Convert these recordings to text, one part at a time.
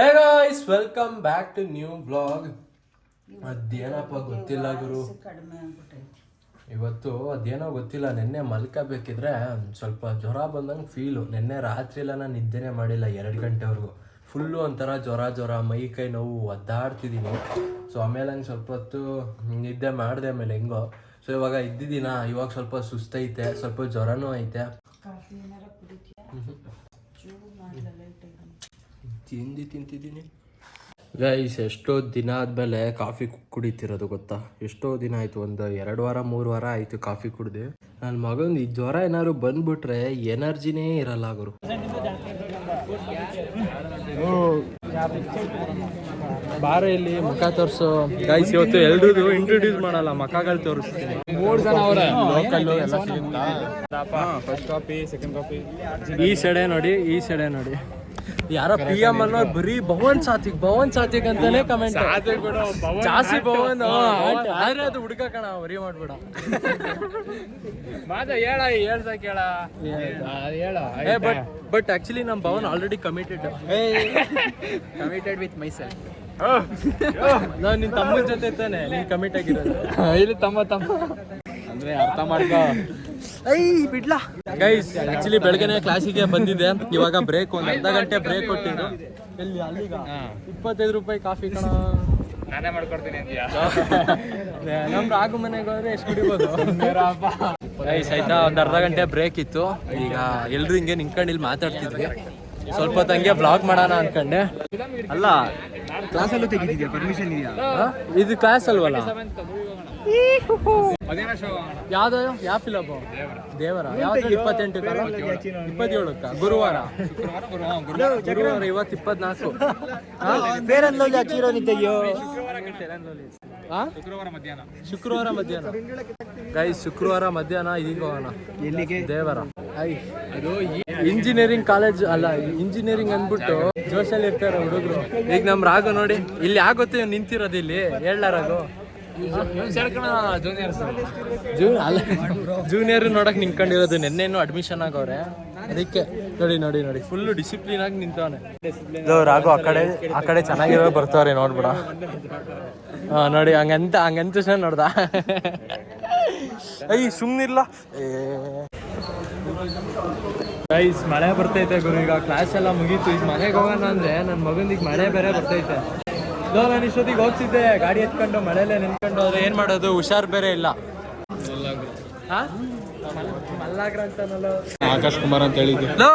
Hey guys welcome back to new blog ಅದೇನಪ್ಪ ಗೊತ್ತಿಲ್ಲ ಗುರು. ಕಡಿಮೆ ಆಗ್ಬಿಟ್ಟೈತಿ ಇವತ್ತು ಅದೇನೋ ಗೊತ್ತಿಲ್ಲ ನಿನ್ನೆ ಮಲ್ಕೋಬೇಕಿದ್ರೆ ಸ್ವಲ್ಪ ಜ್ವರ ಬಂದಂಗೆ ಫೀಲು ನಿನ್ನೆ ರಾತ್ರಿ ಎಲ್ಲ ನಾನು ನಿದ್ದೆನೇ ಮಾಡಿಲ್ಲ ಎರಡು ಗಂಟೆವರೆಗೂ. ಫುಲ್ಲು ಒಂಥರ ಜ್ವರ ಜ್ವರ ಮೈ ಕೈ ನೋವು ಒದ್ದಾಡ್ತಿದ್ದೀನಿ ಸೊ ಆಮೇಲೆ ಹಂಗೆ ಸ್ವಲ್ಪ ಹೊತ್ತು ನಿದ್ದೆ ಮಾಡಿದೆ ಆಮೇಲೆ ಹೆಂಗೋ. ಸೊ ಇವಾಗ ಇದ್ದಿದ್ದೀನ? ಇವಾಗ ಸ್ವಲ್ಪ ಸುಸ್ತೈತೆ ಸ್ವಲ್ಪ ಜ್ವರನೂ ಐತೆ. ತಿಂದು ತಿಂತಿದ್ದೀನಿ. ಗೈಸ್ ಎಷ್ಟೋ ದಿನ ಆದಮೇಲೆ ಕಾಫಿ ಕುಡಿತಿರೋದು ಗೊತ್ತಾ? ಎಷ್ಟೋ ದಿನ ಆಯಿತು ಒಂದು ಎರಡು ವಾರ ಮೂರು ವಾರ ಆಯಿತು ಕಾಫಿ ಕುಡಿದೆ. ನನ್ನ ಮಗಂದು ಈ ಜ್ವರ ಏನಾದ್ರು ಬಂದ್ಬಿಟ್ರೆ ಎನರ್ಜಿನೇ ಇರಲ್ಲ ಗುರು. ಬಾರ ಇಲ್ಲಿ ಮುಖ ತೋರಿಸೋ ಗೈಸ್ ಇವತ್ತು ಎಲ್ರಿಗೂ ಇಂಟ್ರೊಡ್ಯೂಸ್ ಮಾಡಲ್ಲ ಮಖಗಳು ತೋರಿಸ್ತೀನಿ. ಮೂರು ಜನ ಅವರ. ಲೋಕಲ್ಲು ಎಲ್ಲ ಸಿಗುತ್ತಾ? ಫಸ್ಟ್ ಕಾಪಿ ಸೆಕೆಂಡ್ ಕಾಪಿ ಈ ಸೆಡೆ ನೋಡಿ ಈ ಸೆಡೆ ನೋಡಿ. ಯಾರೋ ಪಿ ಎಂ ಅನ್ನೋ ಬರೀ ಭವನ್ ಸಾತಿಕ್ ಭವನ್ ಸಾತಿಕ್ ಅಂತಾನೆ ಕಮೆಂಟ್ ಜಾಸ್ತಿ ಭವನ್ ಆದ್ರೆ ಅದು ಹುಡುಗ ಕಣ ವರಿ ಮಾಡ್ಬೇಡ. ಮಾತ ಹೇಳ ಹೇಳ್ದ ಕೇಳ. ಹೇಳ. ಬಟ್ ಬಟ್ ಆಕ್ಚುಲಿ ನಮ್ Bhavan already committed committed with myself ನಾನ್ ನಿನ್ ತಮ್ಮನ ಜೊತೆ ತಾನೆ ನೀನ್ ಕಮಿಟ್ ಆಗಿರೋದು. ಇಲ್ಲಿ ತಮ್ಮ ತಮ್ಮ. ಅಂದ್ರೆ ಅರ್ಥ ಮಾಡ್ಕೋ. ಐ ಬಿಡ್ಲಾ. ಗೈಸ್ ಆಕ್ಚುಲಿ ಬೆಳಗ್ಗೆ ಕ್ಲಾಸಿಗೆ ಬಂದಿದ್ದೆ. ಇವಾಗ ಬ್ರೇಕ್ ಒಂದ್ ಅರ್ಧ ಗಂಟೆ ಬ್ರೇಕ್ ಕೊಟ್ಟಿದ್ದು ಎಲ್ಲಿ ಅಲ್ಲಿಗ? ಇಪ್ಪತ್ತೈದು ರೂಪಾಯಿ ಕಾಫಿ ಕಣ. ನಾನೇ ಮಾಡ್ಕೊಡ್ತೀನಿ ನಮ್ ರಾಗು ಮನೆಗೆ ಹೋದ್ರೆ ಎಷ್ಟು ಕುಡಿಬೋದು? ಗೈಸ್ ಆಯ್ತಾ? ಒಂದ್ ಅರ್ಧ ಗಂಟೆ ಬ್ರೇಕ್ ಇತ್ತು. ಈಗ ಎಲ್ರು ಹಿಂಗೆ ನಿಂತ್ಕೊಂಡು ಇಲ್ಲಿ ಮಾತಾಡ್ತಿದ್ವಿ. ಸ್ವಲ್ಪ ತಂಗೆ ಹಂಗೆ ಬ್ಲಾಗ್ ಮಾಡೋಣ ಅನ್ಕಂಡೆ. ಅಲ್ಲ ಕ್ಲಾಸಲ್ಲೂ ತೆಗಿದಿದ್ಯಾ ಪರ್ಮಿಷನ್ ಇದೆಯಾ? ಇದು ಕ್ಲಾಸ್ ಅಲ್ವಲ್ಲ? ಯಾವ್ದು? ಯಾವ ಫಿಲಮ್ ದೇವರ. ಯಾವ್ದು ಇಪ್ಪತ್ತೆಂಟು ಇಪ್ಪತ್ತೇಳಕ್ಕ? ಗುರುವಾರ. ಗುರುವಾರ. ಇವತ್ತು ಇಪ್ಪತ್ನಾಲ್ಕು? ಶುಕ್ರವಾರ ಮಧ್ಯಾಹ್ನ. ಗೈಸ್ ಶುಕ್ರವಾರ ಮಧ್ಯಾಹ್ನ ಇದೀಗ ಹೋಗೋಣ ಎಲ್ಲಿಗೆ? ದೇವರ. ಅದು ಇಂಜಿನಿಯರಿಂಗ್ ಕಾಲೇಜ್ ಅಲ್ಲ ಇಂಜಿನಿಯರಿಂಗ್ ಅಂದ್ಬಿಟ್ಟು ಜೋಶಲ್ಲಿ ಇರ್ತಾರೆ ಹುಡುಗರು. ಈಗ ನಮ್ ರಾಗು ನೋಡಿ ಇಲ್ಲಿ ಆಗುತ್ತೆ ನಿಂತಿರೋದು ಇಲ್ಲಿ? ಹೇಳ ರಾಗು ಜೂನ್ ಅಲ್ಲ. ಜೂನಿಯರ್ ನೋಡಕ್ ನಿಂತ್ಕೊಂಡಿರೋದು ನಿನ್ನೆನು ಅಡ್ಮಿಷನ್ ಆಗವ್ರೆ. ಅದಕ್ಕೆ ನೋಡಿ ನೋಡಿ ನೋಡಿ. ಫುಲ್ ಡಿಸಿಪ್ಲಿನ್ ಆಗಿ ನಿಂತವನೆ. ರಾಘು ಆ ಕಡೆ ಆ ಕಡೆ ಚೆನ್ನಾಗಿರೋ ಬರ್ತಾವ್ರೆ ನೋಡ್ಬಿಡ. ಹಾ ನೋಡಿ ಹಂಗಂತ ಹಂಗಂತ ನೋಡ್ದ. ಐ ಸುಮ್ನಿಲ್ಲ ಗೈಸ್ ಮಳೆ ಬರ್ತೈತೆ ಗುರು. ಈಗ ಕ್ಲಾಸ್ ಎಲ್ಲ ಮುಗೀತು. ಈಗ ಮನೆಗೆ ಹೋಗೋಣ ಅಂದ್ರೆ ನನ್ನ ಮಗನಿಗೆ ಮಳೆ ಬೇರೆ ಬರ್ತೈತೆ. ಲೋ ನಾನು ಇಷ್ಟೊತ್ತಿಗೆ ಹೋಗ್ತಿದ್ದೆ ಗಾಡಿ ಎತ್ಕೊಂಡು ಮಳೆಲೆ ನಿಂತ್ಕೊಂಡು ಹೋದ್ರೆ ಏನ್ ಮಾಡೋದು? ಹುಷಾರ್ ಬೇರೆ ಇಲ್ಲ. ಹಾ? ಮಲ್ಲಾಗ್ರ ಅಂತಾನಲ್ಲ. ಆಕಾಶ್ ಕುಮಾರ್ ಅಂತ ಹೇಳಿದ್ರು ಲೋ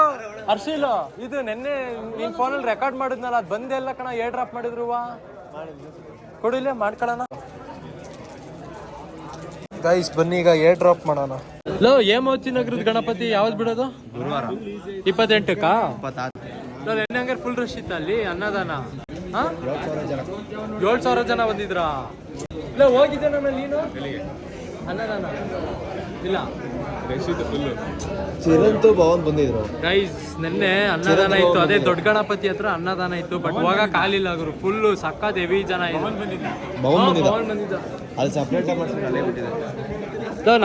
ಹರ್ಷಿಲು ಇದು ನಿನ್ನೆ ನಿನ್ ಫೋನಲ್ಲಿ ರೆಕಾರ್ಡ್ ಮಾಡಿದ್ನಲ್ಲ ಅದು ಬಂದೇ ಇಲ್ಲ ಕಣ ಏರ್ ಡ್ರಾಪ್ ಮಾಡಿದ್ರು ಕೊಡಿಲ್ಲ ಮಾಡ್ಕೊಳ್ಳೋಣ. ಗೈಸ್ ಬನ್ನಿ ಈಗ ಏರ್ ಡ್ರಾಪ್ ಮಾಡೋಣ. ಲೋ ಹೇಮಾವತಿ ನಗರದ ಗಣಪತಿ ಯಾವ್ದು ಬಿಡೋದು? ಗುರುವಾರ. ಇಪ್ಪತ್ತೆಂಟಕ್ಕ? ಇಪ್ಪತ್ತಾರು. ಲೋ ನೆನ್ನೆ ಹಂಗಾರೆ ಫುಲ್ ರಶ್ ಇತ್ತು ಅಲ್ಲಿ ಅನ್ನದಾನ. ಏಳು ಸಾವಿರ ಜನ ಬಂದಿದ್ರಾ? ಇಲ್ಲ ಹೋಗಿದ್ದೆ ನನ್ನ ನೀನು? ಅನ್ನದಾನ ಇಲ್ಲ. ಚಿರಂತು ಭವನ್ ಬಂದಿದ್ರು. ಗೈಸ್ ನಿನ್ನೆ ಅನ್ನದಾನ ಇತ್ತು. ಅದೇ ದೊಡ್ಡ ಗಣಪತಿ ಹತ್ರ ಅನ್ನದಾನ ಇತ್ತು. ಬಟ್ ಹೋಗ ಕಾಲಿಲ್ಲ ಗುರು. ಫುಲ್ ಸಕ್ಕತ್ ಹೆವಿ ಜನ ಭವನ್ ಬಂದಿದ್ದ? ಅಲ್ಲಿ ಸಪ್ರೇಟ್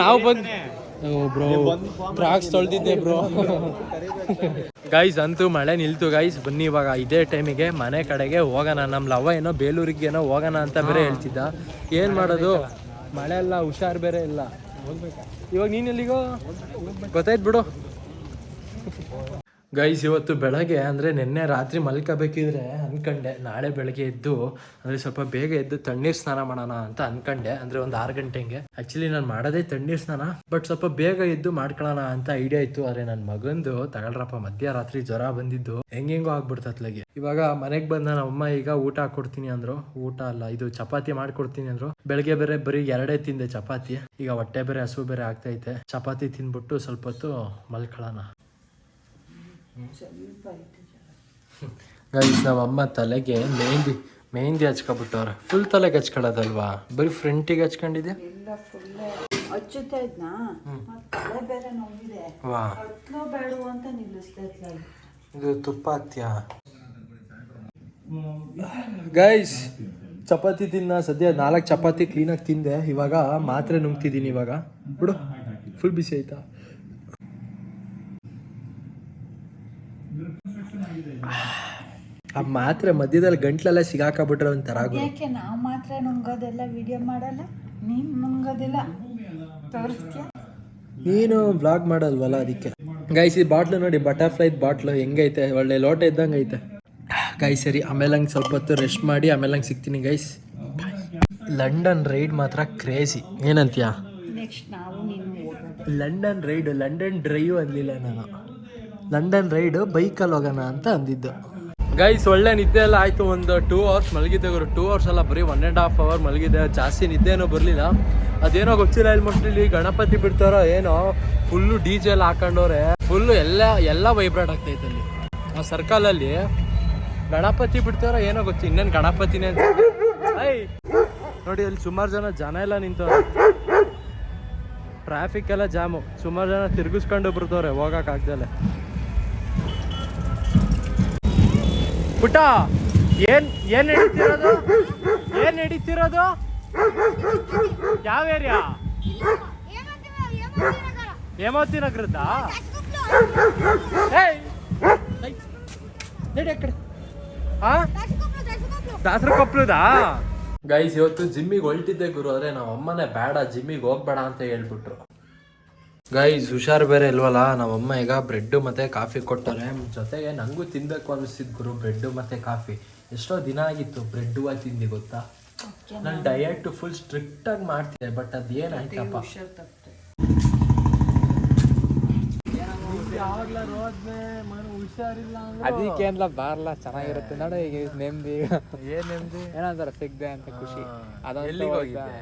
ನಾವು ಬಂದ್ ಬ್ರೋ. ಟ್ರಾಕ್ಸ್ ತೊಳೆದಿದ್ದೆ ಬ್ರೋ. ಗೈಸ್ ಅಂತೂ ಮಳೆ ನಿಲ್ತು ಗೈಸ್ ಬನ್ನಿ ಇವಾಗ ಇದೇ ಟೈಮಿಗೆ ಮನೆ ಕಡೆಗೆ ಹೋಗೋಣ. ನಮ್ಮ ಲವ ಏನೋ ಬೇಲೂರಿಗೆ ಏನೋ ಹೋಗೋಣ ಅಂತ ಬೇರೆ ಹೇಳ್ತಿದ್ದ. ಏನ್ ಮಾಡೋದು? ಮಳೆ ಎಲ್ಲ ಹುಷಾರ್ ಬೇರೆ ಇಲ್ಲ. ಇವಾಗ ನೀನ್ ಎಲ್ಲಿಗೋ? ಗೊತ್ತಾಯ್ತು ಬಿಡು. ಗೈಸ್ ಇವತ್ತು ಬೆಳಗ್ಗೆ ಅಂದರೆ ನಿನ್ನೆ ರಾತ್ರಿ ಮಲ್ಕೋಬೇಕಿದ್ರೆ ಅನ್ಕೊಂಡೆ. ನಾಳೆ ಬೆಳಗ್ಗೆ ಎದ್ದು, ಅಂದರೆ ಸ್ವಲ್ಪ ಬೇಗ ಎದ್ದು ತಣ್ಣೀರು ಸ್ನಾನ ಮಾಡೋಣ ಅಂತ ಅನ್ಕೊಂಡೆ. ಅಂದರೆ ಒಂದು ಆರು ಗಂಟೆಗೆ ಆ್ಯಕ್ಚುಲಿ ನಾನು ಮಾಡೋದೇ ತಣ್ಣೀರು ಸ್ನಾನ ಬಟ್ ಸ್ವಲ್ಪ ಬೇಗ ಎದ್ದು ಮಾಡ್ಕೊಳ್ಳೋಣ ಅಂತ ಐಡಿಯಾ ಇತ್ತು. ಆದರೆ ನನ್ನ ಮಗಂದು ತಗೊಳ್ರಪ್ಪ, ಮಧ್ಯರಾತ್ರಿ ಜ್ವರ ಬಂದಿದ್ದು. ಹೆಂಗೆಂಗೋ ಆಗ್ಬಿಡ್ತತ್ಲಗೆ ಇವಾಗ ಮನೆಗೆ ಬಂದ ನಮ್ಮ ಅಮ್ಮ ಈಗ ಊಟ ಹಾಕೊಡ್ತೀನಿ ಅಂದ್ರು. ಊಟ ಅಲ್ಲ, ಇದು ಚಪಾತಿ ಮಾಡ್ಕೊಡ್ತೀನಿ ಅಂದ್ರು. ಬೆಳಗ್ಗೆ ಬೇರೆ ಬರೀ ಎರಡೇ ತಿಂದೆ ಚಪಾತಿ. ಈಗ ಹೊಟ್ಟೆ ಬೇರೆ ಹಸು ಬೇರೆ ಆಗ್ತೈತೆ. ಚಪಾತಿ ತಿಂದ್ಬಿಟ್ಟು ಸ್ವಲ್ಪ ಹೊತ್ತು ಮಲ್ಕೊಳ್ಳೋಣ. ಗೈಸ್ ನಮ್ಮ ಅಮ್ಮ ತಲೆಗೆ ಮೆಹಂದಿ ಮೆಹಂದಿ ಹಚ್ಕೊಬಿಟ್ಟವ್ರೆ. ಫುಲ್ ತಲೆಗೆ ಹಚ್ಕೊಳ್ಳೋದಲ್ವಾ? ಬರೀ ಫ್ರಂಟಿಗೆ ಹಚ್ಕೊಂಡಿದ್ಯಾ? ಎಲ್ಲ ಫುಲ್ ಹಚ್ಚುತ್ತಾ ಇದ್ನಾ? ಮತ್ತೆ ತಲೆ ಬೇರೆ ನೋವಿದೆ. ವಾ. ಹತ್ಲೋ ಬೇಡ ಅಂತ ನಿಲ್ಲಿಸ್ತಾ ಇದ್ಲ ಇದು ತುಪ್ಪ ಗೈಸ್ ಚಪಾತಿ ತಿನ್ನ ಸದ್ಯ ನಾಲ್ಕು ಚಪಾತಿ ಕ್ಲೀನಾಗಿ ತಿಂದೆ. ಇವಾಗ ಮಾತ್ರೆ ನುಂಗ್ತಿದ್ದೀನಿ ಇವಾಗ. ಬಿಡು. ಫುಲ್ ಬಿಸಿ ಆಯ್ತಾ? ಆ ಮಾತ್ರೆ ಮಧ್ಯದಲ್ಲಿ ಗಂಟ್ಲೆಲ್ಲ ಸಿಗಾಕಬಿಟ್ರೆ ಒಂಥರ ಗುರು ಯಾಕೆ? ನಾವು ಮಾತ್ರ ನುಂಗೋದೆಲ್ಲ ವಿಡಿಯೋ ಮಾಡಲ್ಲ? ನೀನು ನುಂಗೋದಿಲ್ಲ ತೋರಿಸ್ತೀಯ? ನೀನು ಬ್ಲಾಗ್ ಮಾಡಲ್ವಲ್ಲ ಅದಕ್ಕೆ? ಗೈಸ್ ಈ ಬಾಟ್ಲು ನೋಡಿ ಬಟರ್ಫ್ಲೈ ಬಾಟ್ಲು ಹೆಂಗೈತೆ? ಒಳ್ಳೆ ಲೋಟ ಇದ್ದಂಗೆ ಐತೆ ಗೈಸ್ ಸರಿ ಆಮೇಲೆ ಹಂಗೆ ಸ್ವಲ್ಪ ಹೊತ್ತು ರೆಸ್ಟ್ ಮಾಡಿ ಆಮೇಲೆ ಹಂಗೆ ಸಿಗ್ತೀನಿ ಗೈಸ್ ಲಂಡನ್ ರೈಡ್ ಮಾತ್ರ ಕ್ರೇಜಿ ಏನಂತೀಯ? ನೆಕ್ಸ್ಟ್ ನಾವು ನೀನು ಲಂಡನ್ ರೈಡ್ ಲಂಡನ್ ಡ್ರೈವ್ ಅನ್ಲಿಲ್ಲ ನಾನು. ಲಂಡನ್ ರೈಡ್ ಬೈಕಲ್ಲಿ ಹೋಗೋಣ ಅಂತ ಅಂದಿದ್ದು. ಗೈಸ್ ಒಳ್ಳೆ ನಿದ್ದೆ ಎಲ್ಲ ಆಯಿತು. ಒಂದು ಟೂ ಅವರ್ಸ್ ಮಲಗಿದ್ದೆ ಗುರು. ಟೂ ಅವರ್ಸ್ ಎಲ್ಲ ಬರೀ ಒನ್ ಆ್ಯಂಡ್ ಹಾಫ್ ಅವರ್ ಮಲಗಿದ್ದೆ. ಜಾಸ್ತಿ ನಿದ್ದೆನೂ ಬರಲಿಲ್ಲ. ಅದೇನೋ ಗೊತ್ತಿಲ್ಲ ಇಲ್ಲಿ ಗಣಪತಿ ಬಿಡ್ತಾರೋ ಏನೋ ಫುಲ್ಲು ಡಿ ಜೆ ಎಲ್ಲ ಹಾಕೊಂಡವ್ರೆ. ಫುಲ್ಲು ಎಲ್ಲ ಎಲ್ಲ ವೈಬ್ರೇಟ್ ಆಗ್ತೈತೆ ಅಲ್ಲಿ. ಆ ಸರ್ಕಲಲ್ಲಿ ಗಣಪತಿ ಬಿಡ್ತಾರೋ ಏನೋ ಗೊತ್ತಿ ಇನ್ನೇನು ಗಣಪತಿನೇ ನೋಡಿ, ಅಲ್ಲಿ ಸುಮಾರು ಜನ ಜನ ಎಲ್ಲ ನಿಂತವ್ರೆ. ಟ್ರಾಫಿಕ್ ಎಲ್ಲ ಜಾಮು. ಸುಮಾರು ಜನ ತಿರ್ಗಿಸ್ಕೊಂಡು ಬಿಡ್ತವ್ರೆ ಹೋಗಕ್ಕಾಗ್ದಲೆ ಪುಟ್ಟ ಏನ್ ಏನ್ ನಡೀತಿರೋದು? ಏನ್ ನಡೀತಿರೋದು? ಯಾವ ಏರಿಯಾ? ಹೇಮಾವತಿ ನಗರದ ನಡಿ ಕಡೆ. ಹಾ ದಾಸರ ಕೊಪ್ಪಳದಾ ಗೈಸ್ ಇವತ್ತು ಜಿಮ್ಮಿಗೆ ಹೊಲ್ಟಿದ್ದೆ ಗುರು ಆದ್ರೆ ನಮ್ಮ ಅಮ್ಮನೇ ಬೇಡ ಜಿಮ್ಮಿಗೆ ಹೋಗ್ಬೇಡ ಅಂತ ಹೇಳ್ಬಿಟ್ರು. ಗೈಸ್ ಹುಷಾರ್ ಬೇರೆ ಇಲ್ವಲ್ಲ? ನಮ್ಮಮ್ಮ ಈಗ ಬ್ರೆಡ್ಡು ಮತ್ತೆ ಕಾಫಿ ಕೊಟ್ಟರೆ ಜೊತೆಗೆ ನಂಗೂ ತಿನ್ನಬೇಕು ಅನಿಸ್ತಿದ್ ಗುರು ಬ್ರೆಡ್ಡು ಮತ್ತೆ ಕಾಫಿ. ಎಷ್ಟೋ ದಿನ ಆಗಿತ್ತು ಬ್ರೆಡ್ ತಿಂದು ಗೊತ್ತಾ? ನಾನು ಡಯಟ್ ಫುಲ್ ಸ್ಟ್ರಿಕ್ಟ್ ಆಗಿ ಮಾಡ್ತಿದ್ದೆ ಬಟ್ ಅದು ಏನಾಯ್ತಪ್ಪ ತಪ್ಪು ಹುಷಾರಿಲ್ಲ ಅದಕ್ಕೆ ಏನ್ಲ ಬಾರ್ಲ ಚೆನ್ನಾಗಿರುತ್ತೆ. ನೋಡ ಈಗ ನೆಮ್ಮದಿ ಏನ್ ನೆಮ್ಮದಿ ಏನಂತಾರ ಸಿಗ್ದೆ ಅಂತ ಖುಷಿ. ಅದೊಂದು ಹೋಗಿದ್ದೆ?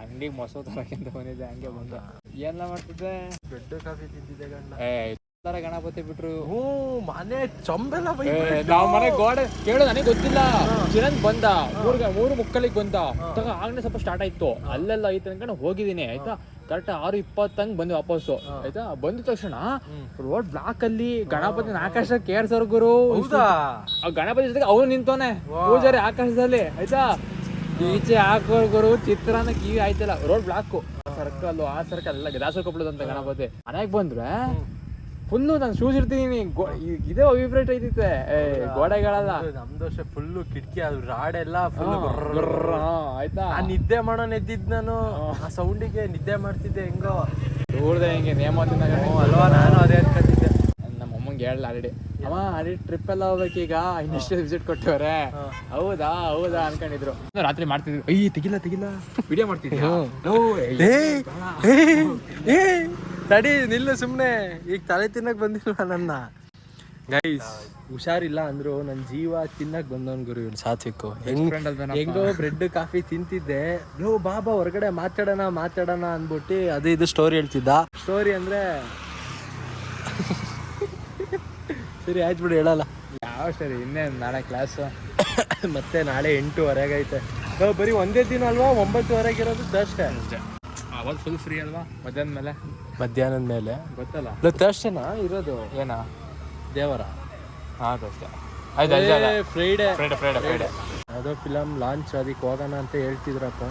ಅಂಗಡಿಗೆ ಮೊಸರು ತರಕ್ಕಿಂತ ಬಂದಿದ್ದೆ ಹಂಗೆ ಬಂದೆ. ಏನ್ಲ ಮಾಡ್ತಿದ್ದೆ? ಬೆಡ್ ಕಾಫಿ ತಿಂದಿದ್ದೆ ಗಂಡ. ತರ ಗಣಪತಿ ಬಿಟ್ರು. ಹ್ಞೂ ಮನೆ ಚಂಬೆಲ್ಲ ನಾವ್ ಮನೆ ಗೋಡೆ ಕೇಳು ನನಗೆ ಗೊತ್ತಿಲ್ಲ. ಚಿರಂಗ್ ಬಂದ. ಊರ್ಗ ಮೂರು ಮುಕ್ಕಲಿಗೆ ಬಂದ. ತಗ ಆಗ್ಲೇ ಸ್ವಲ್ಪ ಸ್ಟಾರ್ಟ್ ಆಯ್ತು. ಅಲ್ಲೆಲ್ಲ ಐತೆ ಅನ್ಕೊಂಡು ಹೋಗಿದ್ದೀನಿ ಆಯ್ತಾ? ಕರೆಕ್ಟ್ ಆರು ಇಪ್ಪತ್ತಂಗ್ ಬಂದು ವಾಪಸ್ಸು. ಆಯ್ತಾ? ಬಂದ ತಕ್ಷಣ ರೋಡ್ ಬ್ಲಾಕ್ ಅಲ್ಲಿ ಗಣಪತಿ ಆಕಾಶ ಕೇರ್ಸೋರ್ ಗುರು. ಹೌದಾ? ಆ ಗಣಪತಿ ಜೊತೆಗೆ ಅವನು ನಿಂತವನೆ. ಪೂಜಾರಿ ಆಕಾಶದಲ್ಲಿ ಆಯ್ತಾ? ಈಚೆ ಹಾಕೋರ್ಗೋರು ಗುರು ಈಗ ಕಿವಿ ಆಯ್ತಲ್ಲ ರೋಡ್ ಬ್ಲಾಕ್ ಸರ್ಕಲ್ ಆ ಸರ್ಕಲ್ ಎಲ್ಲ ದಾಸರ ಕೊಪ್ಪಳದಂತ ಗಣಪತಿ. ಮನೆಗೆ ಬಂದ್ರೆ ಫುಲ್ಲು ನಾನು ಶೂಸ್ ಇರ್ತೀನಿ ಇದೇ ವಿಬ್ರೇಟ್ ಐತಿತ್ತೆ ಏ ಗೋಡೆಗಳಲ್ಲ. ನಮ್ದು ಅಷ್ಟೇ ಫುಲ್ಲು ಕಿಟಕಿ ಅದು ರಾಡ್ ಎಲ್ಲ ಫುಲ್ ಆಯ್ತಾ? ಆ ನಿದ್ದೆ ಮಾಡೋ ಎದ್ದಿದ್ ನಾನು. ಆ ಸೌಂಡಿಗೆ ನಿದ್ದೆ ಮಾಡ್ತಿದ್ದೆ ಹೆಂಗೋ. ದೂರದ ಹಿಂಗೆ ನೇಮತಿನ ಹ್ಞೂ ಅಲ್ವಾ ನಾನು ಅದೇ ಅನ್ಕೊಂಡಿದ್ದೆ ನಮ್ಮ ಅಮ್ಮಂಗೆ ಹೇಳಲ್ಲ ಆಲ್ರೆಡಿ ಅಮ್ಮ ಅಲ್ಲಿ ಟ್ರಿಪ್ ಎಲ್ಲ ಹೋಗ್ಬೇಕೀಗ ಇಂಡಸ್ಟ್ರಿಯಲ್ ವಿಸಿಟ್ ಕೊಟ್ಟವ್ರೆ. ಹೌದಾ ಹೌದಾ ಅನ್ಕೊಂಡಿದ್ರು. ರಾತ್ರಿ ಮಾಡ್ತಿದ್ರು. ಅಯ್ಯ ತೆಗಿಲ್ಲ ತೆಗಿಲ್ಲ. ವಿಡಿಯೋ. ಏ ತಡಿ ನಿಲ್ಲು ಸುಮ್ಮನೆ ಈಗ ತಲೆ ತಿನ್ನಕ್ ಬಂದಿಲ್ಲ ನನ್ನ? ಗೈಸ್ ಹುಷಾರಿಲ್ಲ ಅಂದ್ರು ನನ್ನ ಜೀವ ತಿನ್ನಕ್ ಬಂದವನ್ ಗುರು ಇವ್ನು ಸಾತ್ವಿಕ್. ಹೆಂಗ್ ಹೆಂಗೋ ಬ್ರೆಡ್ ಕಾಫಿ ತಿಂತಿದ್ದೆ. ಲೋ ಬಾಬಾ ಹೊರಗಡೆ ಮಾತಾಡೋಣ ಮಾತಾಡೋಣ ಅಂದ್ಬಿಟ್ಟು ಅದು ಇದು ಸ್ಟೋರಿ ಹೇಳ್ತಿದ್ದ. ಸ್ಟೋರಿ ಅಂದ್ರೆ ಸರಿ ಆಯ್ತು ಬಿಡಿ ಹೇಳಲ್ಲ. ಯಾವ ಸರಿ ಇನ್ನೇನು ನಾಳೆ ಕ್ಲಾಸ್ ಮತ್ತೆ ನಾಳೆ ಎಂಟೂವರೆಗೆ ಐತೆ. ಬರೀ ಒಂದೇ ದಿನ ಅಲ್ವಾ? ಒಂಬತ್ತುವರೆಗೆ ಇರೋದು ತರ್ಸ್ಟೇ ಅವಾಗ ಫುಲ್ ಫ್ರೀ ಅಲ್ವಾ? ಮಧ್ಯಾಹ್ನ ಮೇಲೆ? ಮಧ್ಯಾಹ್ನದ ಮೇಲೆ? ಗೊತ್ತಲ್ಲ. ತರ್ಸ್ಟೇನಾ ಇರೋದು. ಏನಾ? ದೇವರ. ಹಾಂ ದೋಸ್ತ ಆಯ್ತು. ಅಜ್ಜ ಫ್ರೈಡೆ ಫ್ರೈಡೆ ಫ್ರೈಡೆ ಫ್ರೈಡೆ ಯಾವುದೋ ಫಿಲಮ್ ಲಾಂಚ್ ಅದಕ್ಕೆ ಹೋಗೋಣ ಅಂತ ಹೇಳ್ತಿದ್ರಪ್ಪ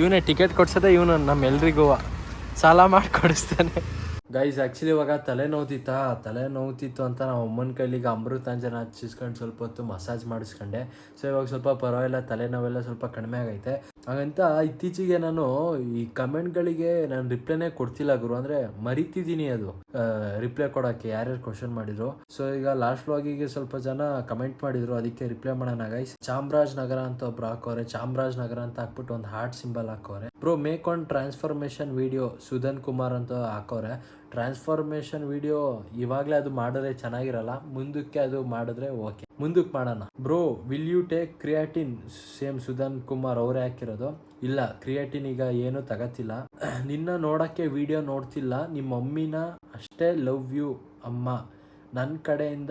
ಇವನೇ ಟಿಕೆಟ್ ಕೊಡ್ಸೋದೇ ಇವನು ನಮ್ಮೆಲ್ರಿಗೂ ಸಾಲ ಮಾಡಿ ಕೊಡಿಸ್ತಾನೆ. ಗೈಸ್ ಆ್ಯಕ್ಚುಲಿ ಇವಾಗ ತಲೆ ನೋವ್ತಿತ್ತ ತಲೆ ನೋವ್ತಿತ್ತು ಅಂತ ನಾವು ಅಮ್ಮನ ಕೈಲಿಗೆ ಅಮೃತಾಂಜನ ಹಚ್ಚಿಸ್ಕೊಂಡು ಸ್ವಲ್ಪ ಹೊತ್ತು ಮಸಾಜ್ ಮಾಡಿಸ್ಕೊಂಡೆ. ಸೊ ಇವಾಗ ಸ್ವಲ್ಪ ಪರವಾಗಿಲ್ಲ, ತಲೆನೋವೆಲ್ಲ ಸ್ವಲ್ಪ ಕಡಿಮೆ ಆಗೈತೆ. ಹಾಗಂತ ಇತ್ತೀಚೆಗೆ ನಾನು ಈ ಕಮೆಂಟ್ಗಳಿಗೆ ನಾನು ರಿಪ್ಲೈನೇ ಕೊಡ್ತಿಲ್ಲ ಗುರು, ಅಂದರೆ ಮರಿತಿದ್ದೀನಿ ಅದು. ರಿಪ್ಲೈ ಕೊಡೋಕ್ಕೆ ಯಾರ್ಯಾರು ಕ್ವಶನ್ ಮಾಡಿದ್ರು. ಸೊ ಈಗ ಲಾಸ್ಟ್ ವ್ಲಾಗಿಗೆ ಸ್ವಲ್ಪ ಜನ ಕಮೆಂಟ್ ಮಾಡಿದ್ರು, ಅದಕ್ಕೆ ರಿಪ್ಲೈ ಮಾಡೋಣ ಗೈಸ್ ಚಾಮರಾಜ್ ನಗರ ಅಂತ ಒಬ್ರು ಹಾಕೋರೆ, ಚಾಮರಾಜ್ ನಗರ ಅಂತ ಹಾಕ್ಬಿಟ್ಟು ಒಂದು heart symbol ಹಾಕೋರೆ. Bro make on transformation video Sudhan Kumar ಅಂತ ಹಾಕೋರೆ. ಟ್ರಾನ್ಸ್ಫಾರ್ಮೇಶನ್ ವಿಡಿಯೋ ಇವಾಗಲೇ ಅದು ಮಾಡಿದ್ರೆ ಚೆನ್ನಾಗಿರಲ್ಲ, ಮುಂದಕ್ಕೆ ಅದು ಮಾಡಿದ್ರೆ ಓಕೆ. ಮುಂದಕ್ಕೆ ಮಾಡೋಣ. Bro will you take creatine same Sudhan Kumar ಅವರೇ ಹಾಕಿರೋದು. ಇಲ್ಲ ಕ್ರಿಯಾಟಿನ್ ಈಗ ಏನು ತಗತಿಲ್ಲ. ನಿನ್ನ ನೋಡಕ್ಕೆ ವಿಡಿಯೋ ನೋಡ್ತಿಲ್ಲ, ನಿಮ್ಮ ಮಮ್ಮಿನ ಅಷ್ಟೇ ಲವ್ ಯು ಅಮ್ಮ. ನನ್ನ ಕಡೆಯಿಂದ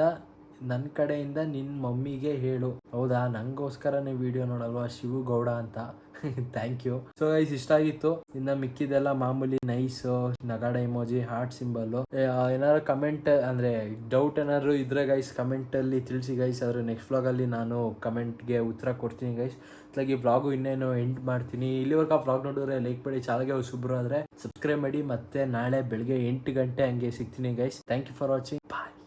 ನನ್ನ ಕಡೆಯಿಂದ ನಿನ್ನ ಮಮ್ಮಿಗೆ ಹೇಳು. ಹೌದಾ? ನಂಗೋಸ್ಕರನೇ ವಿಡಿಯೋ ನೋಡಲ್ವಾ ಶಿವು ಗೌಡ ಅಂತ? ಥ್ಯಾಂಕ್ ಯು ಸೊ ಗೈಸ್ ಇಷ್ಟ ಆಗಿತ್ತು? ಇನ್ನು ಮಿಕ್ಕಿದೆಲ್ಲ ಮಾಮೂಲಿ ನೈಸ್ ನಗಾಡ ಇಮೋಜಿ ಹಾರ್ಟ್ ಸಿಂಬಲ್ ಏನಾದ್ರು ಕಮೆಂಟ್ ಅಂದ್ರೆ ಡೌಟ್ ಏನಾದ್ರು ಇದ್ರೆ ಗೈಸ್ ಕಮೆಂಟಲ್ಲಿ ತಿಳಿಸಿ ಗೈಸ್ ಅದ್ರ ನೆಕ್ಸ್ಟ್ ವ್ಲಾಗಲ್ಲಿ ನಾನು ಕಮೆಂಟ್ಗೆ ಉತ್ತರ ಕೊಡ್ತೀನಿ ಗೈಸ್ ಅట్లాಗಿ ವ್ಲಾಗು ಇನ್ನೇನು ಎಂಡ್ ಮಾಡ್ತೀನಿ. ಇಲ್ಲಿವರೆಗೂ ಆ ವ್ಲಾಗ್ ನೋಡಿದ್ರೆ ಲೈಕ್ ಮಾಡಿ ಚಾಲಗೆ ಹೊಸಬ್ರು ಆದ್ರೆ ಸಬ್ಸ್ಕ್ರೈಬ್ ಮಾಡಿ, ಮತ್ತೆ ನಾಳೆ ಬೆಳಗ್ಗೆ ಎಂಟು ಗಂಟೆ ಹಂಗೆ ಸಿಗ್ತೀನಿ guys thank you for watching bye